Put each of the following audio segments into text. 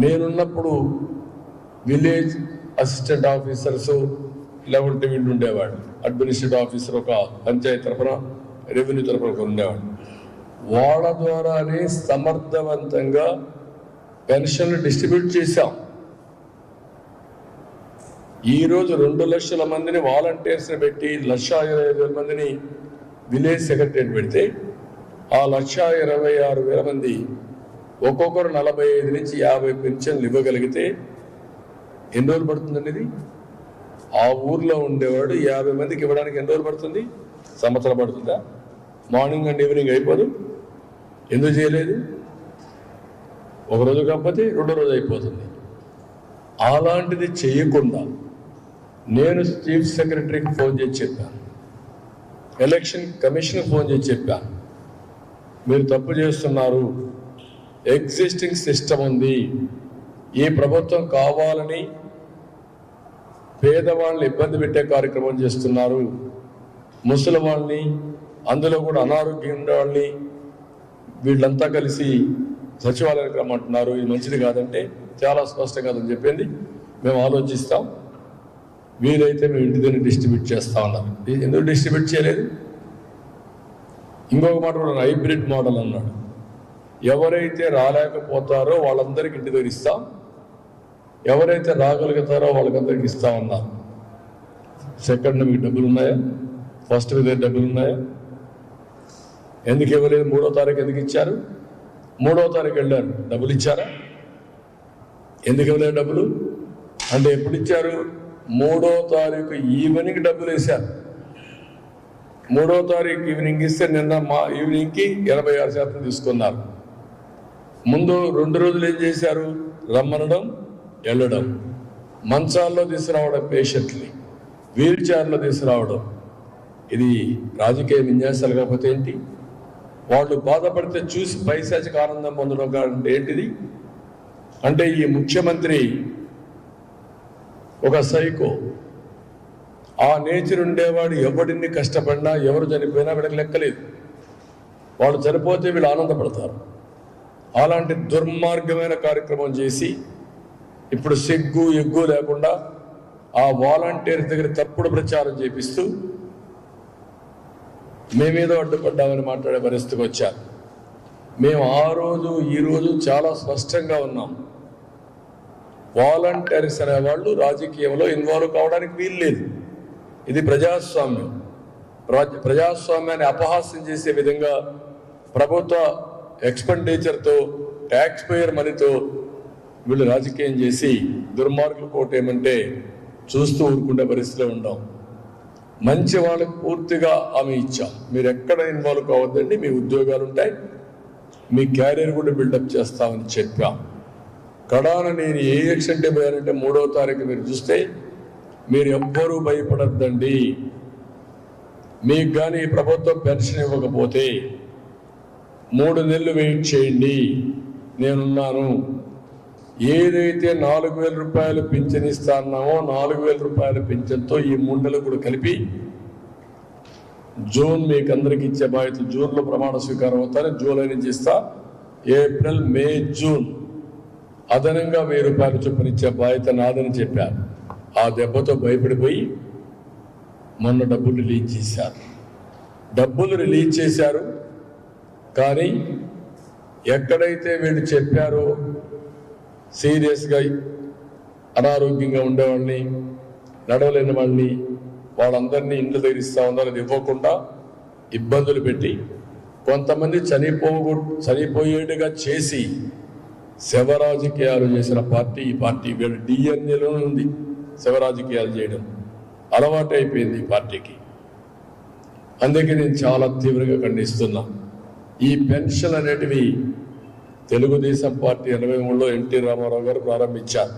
నేనున్నప్పుడు village assistant officers లేకుంటే వీళ్ళు ఉండేవాడు. అడ్మినిస్ట్రేటివ్ ఆఫీసర్ ఒక పంచాయతీ తరఫున రెవెన్యూ తరఫున ఉండేవాడు. వాళ్ళ ద్వారానే సమర్థవంతంగా పెన్షన్లు డిస్ట్రిబ్యూట్ చేశాం. ఈరోజు రెండు లక్షల మందిని వాలంటీర్స్ని పెట్టి లక్ష ఇరవై ఐదు వేల మందిని విలేజ్ సెక్రటరీ పెడితే ఆ లక్ష ఇరవై ఆరు వేల మంది ఒక్కొక్కరు నలభై ఐదు నుంచి యాభై పెన్షన్లు ఇవ్వగలిగితే ఎన్ని రోజులు పడుతుందండి ఇది? ఆ ఊర్లో ఉండేవాడు యాభై మందికి ఇవ్వడానికి ఎన్ని రోజులు పడుతుంది? సంవత్సరం పడుతుందా? మార్నింగ్ అండ్ ఈవినింగ్ అయిపోదు? ఎందుకు చేయలేదు? ఒక రోజు కాకపోతే రెండో రోజు అయిపోతుంది. అలాంటిది చేయకుండా నేను చీఫ్ సెక్రటరీకి ఫోన్ చేసి చెప్పాను. ఎలక్షన్ కమిషన్కి ఫోన్ చేసి చెప్పాను. మీరు తప్పు చేస్తున్నారు. ఎగ్జిస్టింగ్ సిస్టమ్ ఉంది. ఈ ప్రభుత్వం కావాలని పేదవాళ్ళని ఇబ్బంది పెట్టే కార్యక్రమం చేస్తున్నారు. ముసలి వాళ్ళని అందులో కూడా అనారోగ్యం ఉండేవాళ్ళని వీళ్ళంతా కలిసి సచివాలయానికి రమ్మంటున్నారు. ఇది మంచిది కాదంటే చాలా స్పష్టంగా కాదని చెప్పింది. మేము ఆలోచిస్తాం. వీలైతే మేము ఇంటి దగ్గర డిస్ట్రిబ్యూట్ చేస్తా ఉన్నారు ఇది ఎందుకు డిస్ట్రిబ్యూట్ చేయలేదు? ఇంకొక మాట కూడా హైబ్రిడ్ మోడల్ అన్నాడు. ఎవరైతే రాలేకపోతారో వాళ్ళందరికీ ఇంటి దగ్గర ఇస్తాం. ఎవరైతే రాగలుగుతారో వాళ్ళకందరికి ఇస్తామన్నారు సెకండ్ మీకు డబ్బులు ఉన్నాయా? ఫస్ట్ మీద డబ్బులు ఉన్నాయా? ఎందుకు ఇవ్వలేదు? మూడో తారీఖు ఎందుకు ఇచ్చారు? మూడో తారీఖు వెళ్ళారు. డబ్బులు ఇచ్చారా? ఎందుకు ఇవ్వలేదు డబ్బులు? అంటే ఎప్పుడు ఇచ్చారు? మూడో తారీఖు ఈవినింగ్ డబ్బులు వేశారు. మూడో తారీఖు ఈవినింగ్ ఇస్తే నిన్న మా ఈవినింగ్కి ఎనభై ఆరు శాతం తీసుకున్నారు. ముందు రెండు రోజులు ఏం చేశారు? రమ్మనడం వెళ్ళడం. మంచాల్లో తీసుకురావడం పేషెంట్ని వీల్ చైర్లో తీసుకురావడం. ఇది రాజకీయ విన్యాసాలు కాకపోతే ఏంటి? వాళ్ళు బాధపడితే చూసి పైశాచిక ఆనందం పొందడం కాదంటే ఏంటిది? అంటే ఈ ముఖ్యమంత్రి ఒక సైకో. ఆ నేచర్ ఉండేవాడు ఎవడిని కష్టపడినా ఎవరు చనిపోయినా వీళ్ళకి లెక్కలేదు. వాళ్ళు చనిపోతే వీళ్ళు ఆనందపడతారు. అలాంటి దుర్మార్గమైన కార్యక్రమం చేసి ఇప్పుడు సిగ్గు ఎగ్గు లేకుండా ఆ వాలంటీర్ దగ్గర తప్పుడు ప్రచారం చేపిస్తూ మేమేదో అడ్డుపడ్డామని మాట్లాడే పరిస్థితికి వచ్చారు. మేము ఆ రోజు ఈరోజు చాలా స్పష్టంగా ఉన్నాం. వాలంటీర్స్ అనేవాళ్ళు రాజకీయంలో ఇన్వాల్వ్ కావడానికి వీల్లేదు ఇది ప్రజాస్వామ్యం. ప్ర- ప్రజాస్వామ్యాన్ని అపహాస్యం చేసే విధంగా ప్రభుత్వ ఎక్స్పెండిచర్తో ట్యాక్స్ పేయర్ మనీతో వీళ్ళు రాజకీయం చేసి దుర్మార్గులు కోటేమంటే చూస్తూ ఊరుకునే పరిస్థితిలో ఉన్నాం మంచి వాళ్ళకి పూర్తిగా ఆమె ఇచ్చాం. మీరు ఎక్కడ ఇన్వాల్వ్ కావద్దండి మీ ఉద్యోగాలు ఉంటాయి మీ క్యారియర్ కూడా బిల్డప్ చేస్తామని చెప్పాం. కడాన నేను ఏ ఎక్సెంట్ పోయానంటే మూడో తారీఖు మీరు చూస్తే మీరు ఎవ్వరూ భయపడద్దండి. మీకు కానీ ప్రభుత్వం పెన్షన్ ఇవ్వకపోతే మూడు నెలలు వెయిట్ చేయండి. నేనున్నాను. ఏదైతే నాలుగు వేల రూపాయలు పింఛన్ ఇస్తా అన్నామో నాలుగు వేల రూపాయల పింఛన్తో ఈ మూడు కూడా కలిపి జూన్ మీకు అందరికి ఇచ్చే బాధ్యత జూన్లో ప్రమాణ స్వీకారం అవుతారు జూలై నుంచి ఇస్తా ఏప్రిల్ మే జూన్ అదనంగా వెయ్యి రూపాయలు చొప్పున ఇచ్చే బాధ్యత నాదని చెప్పారు. ఆ దెబ్బతో భయపడిపోయి మొన్న డబ్బులు రిలీజ్ చేశారు. డబ్బులు రిలీజ్ చేశారు. కానీ ఎక్కడైతే వీళ్ళు చెప్పారో సీరియస్గా అనారోగ్యంగా ఉండేవాళ్ళని నడవలేని వాళ్ళని వాళ్ళందరినీ ఇండ్లు దగ్గర ఇస్తా ఉన్నారు అది ఇవ్వకుండా ఇబ్బందులు పెట్టి కొంతమంది చనిపో చనిపోయేట్టుగా చేసి శివరాజకీయాలు చేసిన పార్టీ ఈ పార్టీ వీళ్ళ డిఎన్ఏలో ఉంది శవ రాజకీయాలు చేయడం. అలవాటు అయిపోయింది ఈ పార్టీకి. అందుకే నేను చాలా తీవ్రంగా ఖండిస్తున్నా. ఈ పెన్షన్ అనేటివి తెలుగుదేశం పార్టీ ఎనభై మూడులో ఎన్టీ రామారావు గారు ప్రారంభించారు.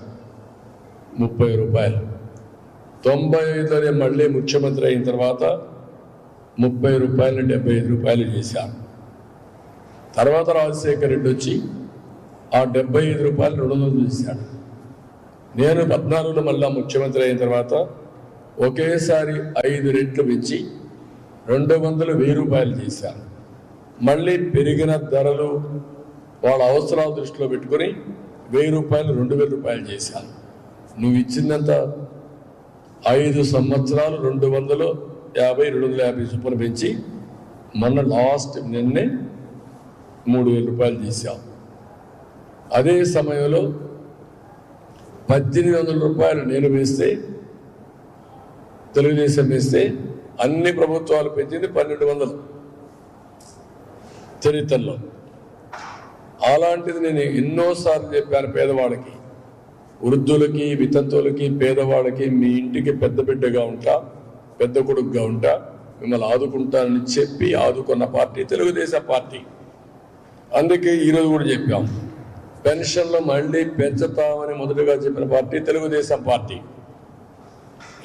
ముప్పై రూపాయలు. తొంభై ఐదులోనే మళ్ళీ ముఖ్యమంత్రి అయిన తర్వాత ముప్పై రూపాయలు డెబ్బై ఐదు రూపాయలు చేశారు. తర్వాత రాజశేఖర్ రెడ్డి వచ్చి ఆ డెబ్బై ఐదు రూపాయలు రెండు వందలు చేశాడు. నేను పద్నాలుగులో మళ్ళా ముఖ్యమంత్రి అయిన తర్వాత ఒకేసారి ఐదు రెట్లు పెంచి రెండు వందలు వెయ్యి రూపాయలు చేశాను. మళ్ళీ పెరిగిన ధరలు వాళ్ళ అవసరాలు దృష్టిలో పెట్టుకొని వెయ్యి రూపాయలు రెండు వేల రూపాయలు చేశాను నువ్వు ఇచ్చినంత ఐదు సంవత్సరాలు రెండు వందలు యాభై రెండు వందల యాభై చొప్పున పెంచి మొన్న లాస్ట్ నిన్నే మూడు వేల రూపాయలు చేశాం అదే సమయంలో పద్దెనిమిది వందల రూపాయలు నేను వేస్తే తెలుగుదేశం వేస్తే అన్ని ప్రభుత్వాలు పెంచింది పన్నెండు వందలు. చరిత్రలో. అలాంటిది నేను ఎన్నోసార్లు చెప్పాను పేదవాడికి వృద్ధులకి వితంతువులకి పేదవాడికి మీ ఇంటికి పెద్ద బిడ్డగా ఉంటా పెద్ద కొడుకుగా ఉంటా మిమ్మల్ని ఆదుకుంటానని చెప్పి ఆదుకున్న పార్టీ తెలుగుదేశం పార్టీ. అందుకే ఈరోజు కూడా చెప్పాం. పెన్షన్లు మళ్ళీ పెంచుతామని మొదటగా చెప్పిన పార్టీ తెలుగుదేశం పార్టీ.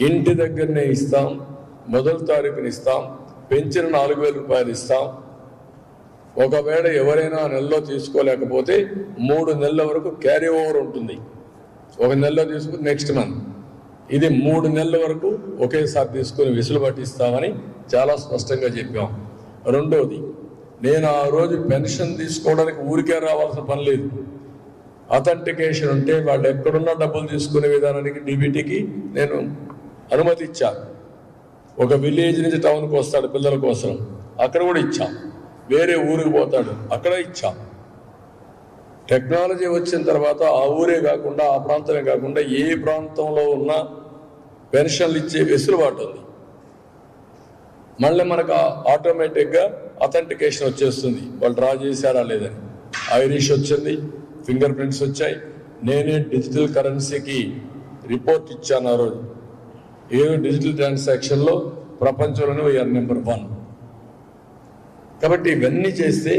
ఇంటి దగ్గరనే ఇస్తాం మొదటి తారీఖున ఇస్తాం పెంచిన నాలుగు వేల రూపాయలు ఇస్తాం ఒకవేళ ఎవరైనా నెలలో తీసుకోలేకపోతే మూడు నెలల వరకు క్యారీ ఓవర్ ఉంటుంది. ఒక నెలలో తీసుకుని నెక్స్ట్ మంత్ ఇది మూడు నెలల వరకు ఒకేసారి తీసుకుని వెసులుబాటు ఇస్తామని చాలా స్పష్టంగా చెప్పాం. రెండోది నేను ఆ రోజు పెన్షన్ తీసుకోవడానికి ఊరికే రావాల్సిన పని లేదు. అథెంటికేషన్ ఉంటే వాళ్ళు ఎక్కడున్నా డబ్బులు తీసుకునే విధానానికి డీబీటీకి నేను అనుమతి ఇచ్చాను ఒక విలేజ్ నుంచి టౌన్కి వస్తాడు పిల్లల కోసం. అక్కడ కూడా ఇచ్చాం. వేరే ఊరికి పోతాడు. అక్కడ ఇచ్చాం. టెక్నాలజీ వచ్చిన తర్వాత ఆ ఊరే కాకుండా ఆ ప్రాంతమే కాకుండా ఏ ప్రాంతంలో ఉన్న పెన్షన్లు ఇచ్చే వెసులుబాటు ఉంది. మళ్ళీ మనకు ఆటోమేటిక్గా అథెంటికేషన్ వచ్చేస్తుంది. వాళ్ళు డ్రా చేశారా లేదని ఐరిష్ వచ్చింది ఫింగర్ ప్రింట్స్ వచ్చాయి. నేనే డిజిటల్ కరెన్సీకి రిపోర్ట్ ఇచ్చాను ఆ రోజు. ఏ డిజిటల్ ట్రాన్సాక్షన్లో ప్రపంచంలోనే వీఆర్ నెంబర్ వన్ కాబట్టి ఇవన్నీ చేస్తే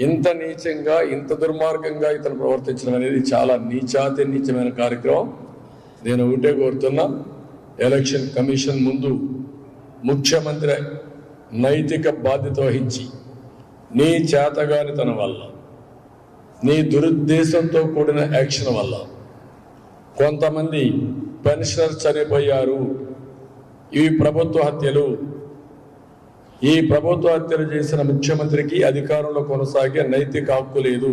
ఇంత నీచంగా ఇంత దుర్మార్గంగా ఇతను ప్రవర్తించడం అనేది చాలా నీచాతి నీచమైన కార్యక్రమం. నేను ఒకటే కోరుతున్నా ఎలక్షన్ కమిషన్ ముందు ముఖ్యమంత్రి నైతిక బాధ్యత వహించి నీ చేతగానితన వల్ల నీ దురుద్దేశంతో కూడిన యాక్షన్ వల్ల కొంతమంది పెన్షనర్ చనిపోయారు. ఇవి ప్రభుత్వ హత్యలు. ఈ ప్రభుత్వ హత్యలు చేసిన ముఖ్యమంత్రికి అధికారంలో కొనసాగే నైతిక హక్కు లేదు.